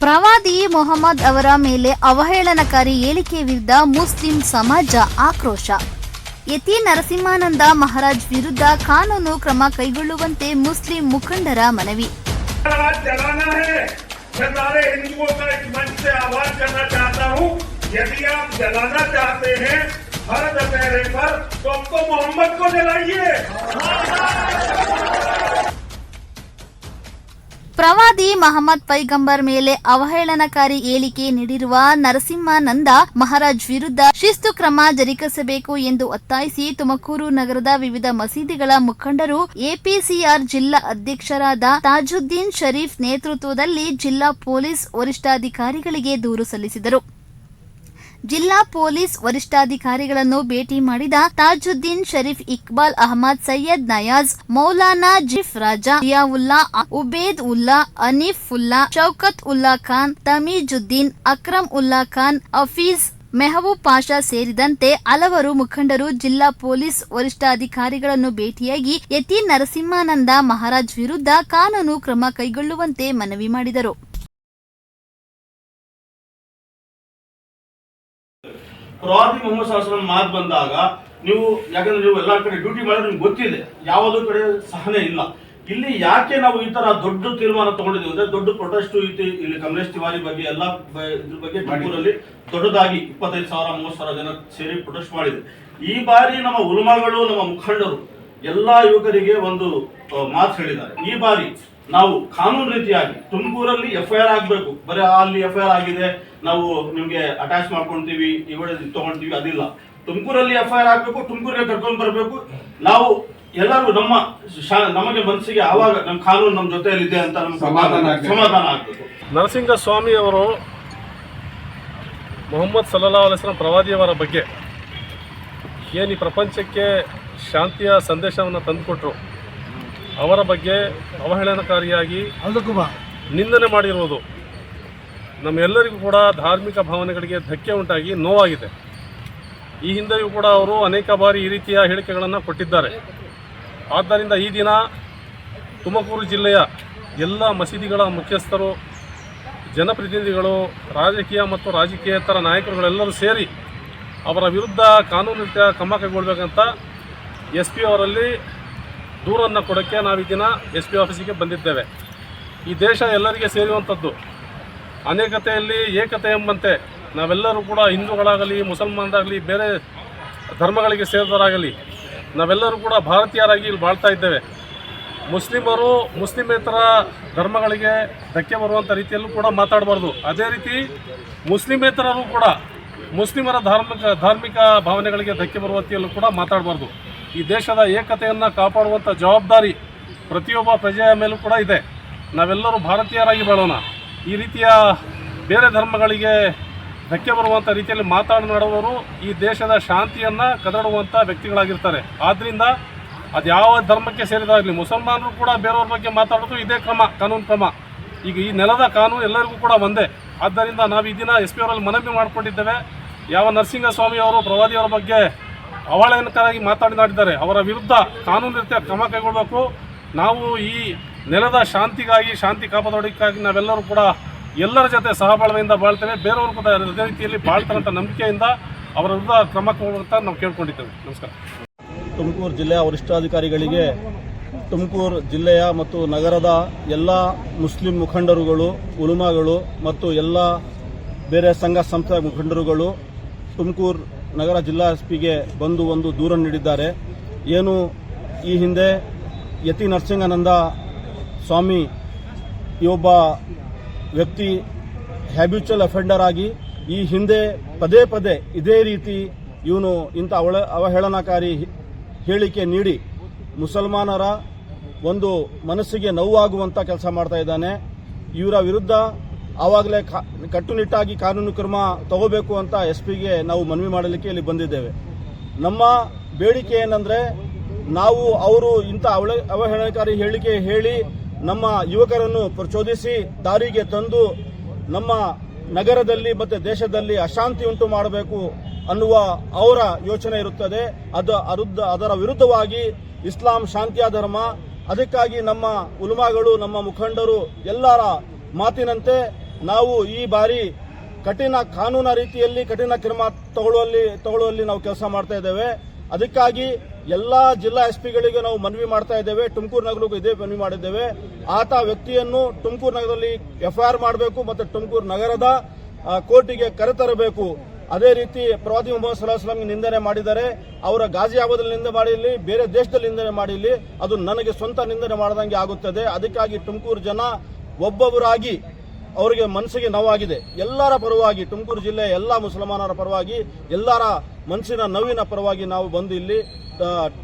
ಪ್ರವಾದಿ ಮೊಹಮ್ಮದ್ ಅವರ ಮೇಲೆ ಅವಹೇಳನಕಾರಿ ಹೇಳಿಕೆ ವಿರುದ್ಧ ಮುಸ್ಲಿಂ ಸಮಾಜ ಆಕ್ರೋಶ. ಯತಿ ನರಸಿಂಹಾನಂದ ಮಹಾರಾಜ್ ವಿರುದ್ಧ ಕಾನೂನು ಕ್ರಮ ಕೈಗೊಳ್ಳುವಂತೆ ಮುಸ್ಲಿಂ ಮುಖಂಡರ ಮನವಿ. ಮೊಹಮ್ಮದ್ ಪ್ರವಾದಿ ಮಹಮ್ಮದ್ ಪೈಗಂಬರ್ ಮೇಲೆ ಅವಹೇಳನಕಾರಿ ಹೇಳಿಕೆ ನೀಡಿರುವ ನರಸಿಂಹಾನಂದ ಮಹಾರಾಜ್ ವಿರುದ್ಧ ಶಿಸ್ತು ಕ್ರಮ ಜರುಗಿಸಬೇಕು ಎಂದು ಒತ್ತಾಯಿಸಿ ತುಮಕೂರು ನಗರದ ವಿವಿಧ ಮಸೀದಿಗಳ ಮುಖಂಡರು ಎಪಿಸಿಆರ್ ಜಿಲ್ಲಾ ಅಧ್ಯಕ್ಷರಾದ ತಾಜುದ್ದೀನ್ ಶರೀಫ್ ನೇತೃತ್ವದಲ್ಲಿ ಜಿಲ್ಲಾ ಪೊಲೀಸ್ ವರಿಷ್ಠಾಧಿಕಾರಿಗಳಿಗೆ ದೂರು ಸಲ್ಲಿಸಿದರು. ಜಿಲ್ಲಾ ಪೊಲೀಸ್ ವರಿಷ್ಠಾಧಿಕಾರಿಗಳನ್ನು ಭೇಟಿ ಮಾಡಿದ ತಾಜುದ್ದೀನ್ ಶರೀಫ್ ಇಕ್ಬಾಲ್ ಅಹಮದ್ ಸೈಯದ್ ನಯಾಜ್, ಮೌಲಾನಾ ಜಿಫ್ ರಾಜಾ, ಜಿಯಾವುಲ್ಲಾ, ಉಬೇದ್ ಉಲ್ಲಾ, ಅನೀಫ್ ಉಲ್ಲಾ, ಶೌಕತ್ ಉಲ್ಲಾ ಖಾನ್, ತಮೀಜುದ್ದೀನ್, ಅಕ್ರಮ್ ಉಲ್ಲಾ ಖಾನ್ ಅಫೀಜ್ ಮೆಹಬೂಬ್ ಪಾಷಾ ಸೇರಿದಂತೆ ಹಲವರು ಮುಖಂಡರು ಜಿಲ್ಲಾ ಪೊಲೀಸ್ ವರಿಷ್ಠಾಧಿಕಾರಿಗಳನ್ನು ಭೇಟಿಯಾಗಿ ಯತಿ ನರಸಿಂಹಾನಂದ ಮಹಾರಾಜ್ ವಿರುದ್ಧ ಕಾನೂನು ಕ್ರಮ ಕೈಗೊಳ್ಳುವಂತೆ ಮನವಿ ಮಾಡಿದರು. ಪ್ರವಾದಿ ಮೊಹಮ್ಮದ್ ಸಾಹಸನ ಮಾತು ಬಂದಾಗ ನೀವು, ಯಾಕಂದ್ರೆ ನೀವು ಎಲ್ಲಾ ಕಡೆ ಡ್ಯೂಟಿ ಮಾಡಿದ್ರೆ ನಿಮ್ಗೆ ಗೊತ್ತಿದೆ, ಯಾವುದೋ ಕಡೆ ಸಹನೆ ಇಲ್ಲ. ಇಲ್ಲಿ ಯಾಕೆ ನಾವು ಈ ತರ ದೊಡ್ಡ ತೀರ್ಮಾನ ತಗೊಂಡಿದ್ದೀವಿ ಅಂದ್ರೆ ದೊಡ್ಡ ಪ್ರೊಟೆಸ್ಟ್ ಇತ್ತು ಇಲ್ಲಿ ಕಮಲೇಶ್ ತಿವಾರಿ ಬಗ್ಗೆ ಎಲ್ಲ ಇದ್ರ ಬಗ್ಗೆ ಮೈಸೂರಲ್ಲಿ ದೊಡ್ಡದಾಗಿ ಇಪ್ಪತ್ತೈದು ಸಾವಿರ, ಮೂವತ್ತು ಸಾವಿರ ಜನ ಸೇರಿ ಪ್ರೊಟೆಸ್ಟ್ ಮಾಡಿದೆ. ಈ ಬಾರಿ ನಮ್ಮ ಉಲ್ಮಾಗಳು, ನಮ್ಮ ಮುಖಂಡರು ಎಲ್ಲಾ ಯುವಕರಿಗೆ ಒಂದು ಮಾತು ಹೇಳಿದ್ದಾರೆ. ಈ ಬಾರಿ ನಾವು ಕಾನೂನು ರೀತಿಯಾಗಿ ತುಮಕೂರಲ್ಲಿ ಎಫ್ ಐ ಆರ್ ಆಗಬೇಕು. ಬರೀ ಅಲ್ಲಿ ಎಫ್ ಐ ಆರ್ ಆಗಿದೆ ನಾವು ನಿಮ್ಗೆ ಅಟ್ಯಾಚ್ ಮಾಡ್ಕೊಂತೀವಿ ಇವಡೆ ತಗೊಂತೀವಿ ಅದಿಲ್ಲ. ತುಮಕೂರಲ್ಲಿ ಎಫ್ ಐ ಆರ್ ಆಗಬೇಕು ತುಮಕೂರಿಗೆ ಕರ್ಕೊಂಡು ಬರಬೇಕು. ನಾವು ಎಲ್ಲರೂ ನಮ್ಮ ಶಾ- ನಮಗೆ ಮನಸ್ಸಿಗೆ ಆವಾಗ ನಮ್ಮ ಕಾನೂನು ನಮ್ಮ ಜೊತೆಯಲ್ಲಿ ಇದೆ ಅಂತ ನಮ್ಗೆ ಸಮಾಧಾನ ಆಗ್ಬೇಕು. ಸಮಾಧಾನ ಆಗ್ಬೇಕು. ನರಸಿಂಹ ಸ್ವಾಮಿಯವರು ಮೊಹಮ್ಮದ್ ಸಲ್ಲಾ ಅಲಿಸ್ಲಾಂ ಪ್ರವಾದಿಯವರ ಬಗ್ಗೆ ಏನು ಈ ಪ್ರಪಂಚಕ್ಕೆ ಶಾಂತಿಯ ಸಂದೇಶವನ್ನು ತಂದುಕೊಟ್ರು ಅವರ ಬಗ್ಗೆ ಅವಹೇಳನಕಾರಿಯಾಗಿ ನಿಂದನೆ ಮಾಡಿರುವುದು ನಮ್ಮೆಲ್ಲರಿಗೂ ಕೂಡ ಧಾರ್ಮಿಕ ಭಾವನೆಗಳಿಗೆ ಧಕ್ಕೆ ಉಂಟಾಗಿ ನೋವಾಗಿದೆ. ಈ ಹಿಂದೆಯೂ ಕೂಡ ಅವರು ಅನೇಕ ಬಾರಿ ಈ ರೀತಿಯ ಹೇಳಿಕೆಗಳನ್ನು ಕೊಟ್ಟಿದ್ದಾರೆ. ಆದ್ದರಿಂದ ಈ ದಿನ ತುಮಕೂರು ಜಿಲ್ಲೆಯ ಎಲ್ಲ ಮಸೀದಿಗಳ ಮುಖ್ಯಸ್ಥರು, ಜನಪ್ರತಿನಿಧಿಗಳು, ರಾಜಕೀಯ ಮತ್ತು ರಾಜಕೀಯೇತರ ನಾಯಕರುಗಳೆಲ್ಲರೂ ಸೇರಿ ಅವರ ವಿರುದ್ಧ ಕಾನೂನು ರೀತಿಯ ಕ್ರಮ ಕೈಗೊಳ್ಬೇಕಂತ ಎಸ್ ಪಿ ಅವರಲ್ಲಿ ದೂರನ್ನು ಕೊಡೋಕ್ಕೆ ನಾವು ಈ ದಿನ ಎಸ್ ಪಿ ಆಫೀಸಿಗೆ ಬಂದಿದ್ದೇವೆ. ಈ ದೇಶ ಎಲ್ಲರಿಗೆ ಸೇರುವಂಥದ್ದು ಅನೇಕತೆಯಲ್ಲಿ ಏಕತೆ ಎಂಬಂತೆ ನಾವೆಲ್ಲರೂ ಕೂಡ ಹಿಂದೂಗಳಾಗಲಿ, ಮುಸಲ್ಮಾನರಾಗಲಿ, ಬೇರೆ ಧರ್ಮಗಳಿಗೆ ಸೇರಿದವರಾಗಲಿ, ನಾವೆಲ್ಲರೂ ಕೂಡ ಭಾರತೀಯರಾಗಿ ಇಲ್ಲಿ ಬಾಳ್ತಾ ಇದ್ದೇವೆ. ಮುಸ್ಲಿಮರು ಮುಸ್ಲಿಮೇತರ ಧರ್ಮಗಳಿಗೆ ಧಕ್ಕೆ ಬರುವಂಥ ರೀತಿಯಲ್ಲೂ ಕೂಡ ಮಾತಾಡಬಾರ್ದು. ಅದೇ ರೀತಿ ಮುಸ್ಲಿಮೇತರರು ಕೂಡ ಮುಸ್ಲಿಮರ ಧಾರ್ಮಿಕ ಧಾರ್ಮಿಕ ಭಾವನೆಗಳಿಗೆ ಧಕ್ಕೆ ಬರುವ ರೀತಿಯಲ್ಲೂ ಕೂಡ ಮಾತಾಡಬಾರ್ದು. ಈ ದೇಶದ ಏಕತೆಯನ್ನು ಕಾಪಾಡುವಂಥ ಜವಾಬ್ದಾರಿ ಪ್ರತಿಯೊಬ್ಬ ಪ್ರಜೆಯ ಮೇಲೂ ಕೂಡ ಇದೆ. ನಾವೆಲ್ಲರೂ ಭಾರತೀಯರಾಗಿ ಬಾಳೋಣ. ಈ ರೀತಿಯ ಬೇರೆ ಧರ್ಮಗಳಿಗೆ ಧಕ್ಕೆ ಬರುವಂಥ ರೀತಿಯಲ್ಲಿ ಮಾತನಾಡುವವರು ಈ ದೇಶದ ಶಾಂತಿಯನ್ನು ಕದಡುವಂಥ ವ್ಯಕ್ತಿಗಳಾಗಿರ್ತಾರೆ. ಆದ್ದರಿಂದ ಅದು ಯಾವ ಧರ್ಮಕ್ಕೆ ಸೇರಿದಾಗಲಿ ಮುಸಲ್ಮಾನರು ಕೂಡ ಬೇರೆಯವ್ರ ಬಗ್ಗೆ ಮಾತಾಡೋದು ಇದೇ ಕ್ರಮ, ಕಾನೂನು ಕ್ರಮ. ಈಗ ಈ ನೆಲದ ಕಾನೂನು ಎಲ್ಲರಿಗೂ ಕೂಡ ಒಂದೇ. ಆದ್ದರಿಂದ ನಾವು ಈ ದಿನ ಎಸ್ ಪಿ ಅವರಲ್ಲಿ ಮನವಿ ಮಾಡಿಕೊಂಡಿದ್ದೇವೆ. ಯಾವ ನರಸಿಂಹಸ್ವಾಮಿ ಅವರು ಪ್ರವಾದಿಯವರ ಬಗ್ಗೆ ಅವಳನಕರಾಗಿ ಮಾತನಾಡಿದ್ದಾರೆ ಅವರ ವಿರುದ್ಧ ಕಾನೂನು ರೀತಿಯ ಕ್ರಮ ಕೈಗೊಳ್ಳಬೇಕು ನಾವು ಈ ನೆಲದ ಶಾಂತಿಗಾಗಿ, ಶಾಂತಿ ಕಾಪಾಡೋದಕ್ಕಾಗಿ ನಾವೆಲ್ಲರೂ ಕೂಡ ಎಲ್ಲರ ಜೊತೆ ಸಹಬಾಳ್ವೆಯಿಂದ ಬಾಳ್ತೇವೆ. ಬೇರೆಯವರು ಕೂಡ ಅದೇ ರೀತಿಯಲ್ಲಿ ಬಾಳ್ತಾರಂತ ನಂಬಿಕೆಯಿಂದ ಅವರ ವಿರುದ್ಧ ಕ್ರಮ ಅಂತ ನಾವು ಕೇಳ್ಕೊಂಡಿದ್ದೇವೆ. ನಮಸ್ಕಾರ. ತುಮಕೂರು ಜಿಲ್ಲೆಯ ವರಿಷ್ಠಾಧಿಕಾರಿಗಳಿಗೆ, ತುಮಕೂರು ಜಿಲ್ಲೆಯ ಮತ್ತು ನಗರದ ಎಲ್ಲ ಮುಸ್ಲಿಂ ಮುಖಂಡರುಗಳು, ಉಲುಮಾಗಳು ಮತ್ತು ಎಲ್ಲ ಬೇರೆ ಸಂಘ ಸಂಸ್ಥೆ ಮುಖಂಡರುಗಳು ತುಮಕೂರು ನಗರ ಜಿಲ್ಲಾ ಎಸ್ ಪಿಗೆ ಬಂದು ಒಂದು ದೂರ ನೀಡಿದ್ದಾರೆ. ಏನು ಈ ಹಿಂದೆ ಯತಿ ನರಸಿಂಹಾನಂದ ಸ್ವಾಮಿ, ಈ ಒಬ್ಬ ವ್ಯಕ್ತಿ ಹ್ಯಾಬಿಚುವಲ್ ಅಫೆಂಡರ್ ಆಗಿ ಈ ಹಿಂದೆ ಪದೇ ಪದೇ ಇದೇ ರೀತಿ ಇವನು ಇಂಥ ಅವಳ ಅವಹೇಳನಕಾರಿ ಹೇಳಿಕೆ ನೀಡಿ ಮುಸಲ್ಮಾನರ ಒಂದು ಮನಸ್ಸಿಗೆ ನೋವಾಗುವಂಥ ಕೆಲಸ ಮಾಡ್ತಾ ಇದ್ದಾನೆ. ಇವರ ವಿರುದ್ಧ ಆವಾಗಲೇ ಕಟ್ಟುನಿಟ್ಟಾಗಿ ಕಾನೂನು ಕ್ರಮ ತಗೋಬೇಕು ಅಂತ ಎಸ್ ಪಿಗೆ ನಾವು ಮನವಿ ಮಾಡಲಿಕ್ಕೆ ಇಲ್ಲಿ ಬಂದಿದ್ದೇವೆ. ನಮ್ಮ ಬೇಡಿಕೆ ಏನಂದ್ರೆ ನಾವು ಅವರು ಇಂಥ ಅವಳ, ಅವಹೇಳನಕಾರಿ ಹೇಳಿಕೆ ಹೇಳಿ ನಮ್ಮ ಯುವಕರನ್ನು ಪ್ರಚೋದಿಸಿ ದಾರಿಗೆ ತಂದು ನಮ್ಮ ನಗರದಲ್ಲಿ ಮತ್ತು ದೇಶದಲ್ಲಿ ಅಶಾಂತಿ ಉಂಟು ಮಾಡಬೇಕು ಅನ್ನುವ ಅವರ ಯೋಚನೆ ಇರುತ್ತದೆ. ಅದು ಅರುದ್ಧ ಅದರ ವಿರುದ್ಧವಾಗಿ ಇಸ್ಲಾಂ ಶಾಂತಿಯ ಧರ್ಮ, ಅದಕ್ಕಾಗಿ ನಮ್ಮ ಉಲ್ಮಾಗಳು, ನಮ್ಮ ಮುಖಂಡರು ಎಲ್ಲರ ಮಾತಿನಂತೆ ನಾವು ಈ ಬಾರಿ ಕಠಿಣ ಕಾನೂನ ರೀತಿಯಲ್ಲಿ, ಕಠಿಣ ಕ್ರಮ ತಗೊಳ್ಳುವಲ್ಲಿ ತಗೊಳ್ಳುವಲ್ಲಿ ನಾವು ಕೆಲಸ ಮಾಡ್ತಾ ಇದ್ದೇವೆ. ಅದಕ್ಕಾಗಿ ಎಲ್ಲಾ ಜಿಲ್ಲಾ ಎಸ್ ಪಿಗಳಿಗೆ ನಾವು ಮನವಿ ಮಾಡ್ತಾ ಇದ್ದೇವೆ. ತುಮಕೂರು ನಗರಕ್ಕೂ ಇದೇ ಮನವಿ ಮಾಡಿದ್ದೇವೆ. ಆತ ವ್ಯಕ್ತಿಯನ್ನು ತುಮಕೂರು ನಗರದಲ್ಲಿ ಎಫ್ಐಆರ್ ಮಾಡಬೇಕು ಮತ್ತು ತುಮಕೂರು ನಗರದ ಕೋರ್ಟಿಗೆ ಕರೆತರಬೇಕು ಅದೇ ರೀತಿ ಪ್ರವಾದಿ ಮೊಹಮ್ಮದ್ ಸಲಾಸ್ಲಾಂಗೆ ನಿಂದನೆ ಮಾಡಿದ್ದಾರೆ. ಅವರ ಗಾಜಿಯಾಬಾದಲ್ಲಿ ನಿಂದನೆ ಮಾಡಿರಲಿ, ಬೇರೆ ದೇಶದಲ್ಲಿ ನಿಂದನೆ ಮಾಡಿರಲಿ, ಅದು ನನಗೆ ಸ್ವಂತ ನಿಂದನೆ ಮಾಡದಂಗೆ ಆಗುತ್ತದೆ. ಅದಕ್ಕಾಗಿ ತುಮಕೂರು ಜನ ಒಬ್ಬೊಬ್ಬರಾಗಿ ಅವರಿಗೆ ಮನಸ್ಸಿಗೆ ನೋವಾಗಿದೆ. ಎಲ್ಲರ ಪರವಾಗಿ, ತುಮಕೂರು ಜಿಲ್ಲೆಯ ಎಲ್ಲ ಮುಸಲ್ಮಾನರ ಪರವಾಗಿ ಎಲ್ಲರ ಮನಸ್ಸಿನ ನೋವಿನ ಪರವಾಗಿ ನಾವು ಬಂದು ಇಲ್ಲಿ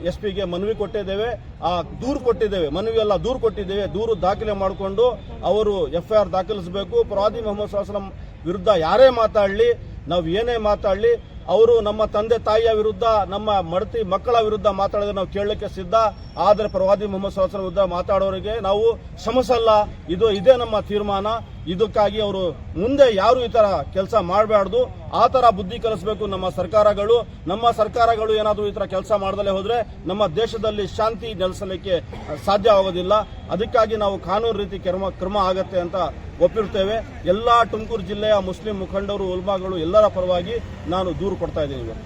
ಎಸ್ ಪಿಗೆ ಮನವಿ ಕೊಟ್ಟಿದ್ದೇವೆ. ಆ, ದೂರು ಕೊಟ್ಟಿದ್ದೇವೆ. ಮನವಿ ಎಲ್ಲ ದೂರು ಕೊಟ್ಟಿದ್ದೇವೆ. ದೂರು ದಾಖಲೆ ಮಾಡಿಕೊಂಡು ಅವರು ಎಫ್ಐಆರ್ ದಾಖಲಿಸಬೇಕು. ಪ್ರವಾದಿ ಮೊಹಮ್ಮದ್ ಸಾಹಸ್ಲಂ ವಿರುದ್ಧ ಯಾರೇ ಮಾತಾಡಲಿ, ನಾವು ಏನೇ ಮಾತಾಡಲಿ, ಅವರು ನಮ್ಮ ತಂದೆ ತಾಯಿಯ ವಿರುದ್ಧ, ನಮ್ಮ ಮಡತಿ ಮಕ್ಕಳ ವಿರುದ್ಧ ಮಾತಾಡಿದ್ರೆ ನಾವು ಕೇಳಲಿಕ್ಕೆ ಸಿದ್ಧ. ಆದರೆ ಪ್ರವಾದಿ ಮೊಹಮ್ಮದ್ ಸಾಹಸ್ಲಂ ವಿರುದ್ಧ ಮಾತಾಡೋರಿಗೆ ನಾವು ಸಮಸಲ್ಲ ಇದು ಇದೇ ನಮ್ಮ ತೀರ್ಮಾನ. ಇದಕ್ಕಾಗಿ ಅವರು ಮುಂದೆ ಯಾರು ಈ ತರ ಕೆಲಸ ಮಾಡಬಾರ್ದು, ಆ ತರ ಬುದ್ಧಿ ಕಲಿಸಬೇಕು ನಮ್ಮ ಸರ್ಕಾರಗಳು. ನಮ್ಮ ಸರ್ಕಾರಗಳು ಏನಾದರೂ ಈ ತರ ಕೆಲಸ ಮಾಡದಲ್ಲೇ ಹೋದ್ರೆ ನಮ್ಮ ದೇಶದಲ್ಲಿ ಶಾಂತಿ ನೆಲೆಸಲಿಕ್ಕೆ ಸಾಧ್ಯ ಆಗೋದಿಲ್ಲ. ಅದಕ್ಕಾಗಿ ನಾವು ಕಾನೂನು ರೀತಿ ಕ್ರಮ ಕ್ರಮ ಆಗತ್ತೆ ಅಂತ ಒಪ್ಪಿರ್ತೇವೆ. ಎಲ್ಲ ತುಮಕೂರು ಜಿಲ್ಲೆಯ ಮುಸ್ಲಿಂ ಮುಖಂಡರು, ಉಲ್ಮಾಗಳು ಎಲ್ಲರ ಪರವಾಗಿ ನಾನು ದೂರು ಕೊಡ್ತಾ ಇದ್ದೀನಿ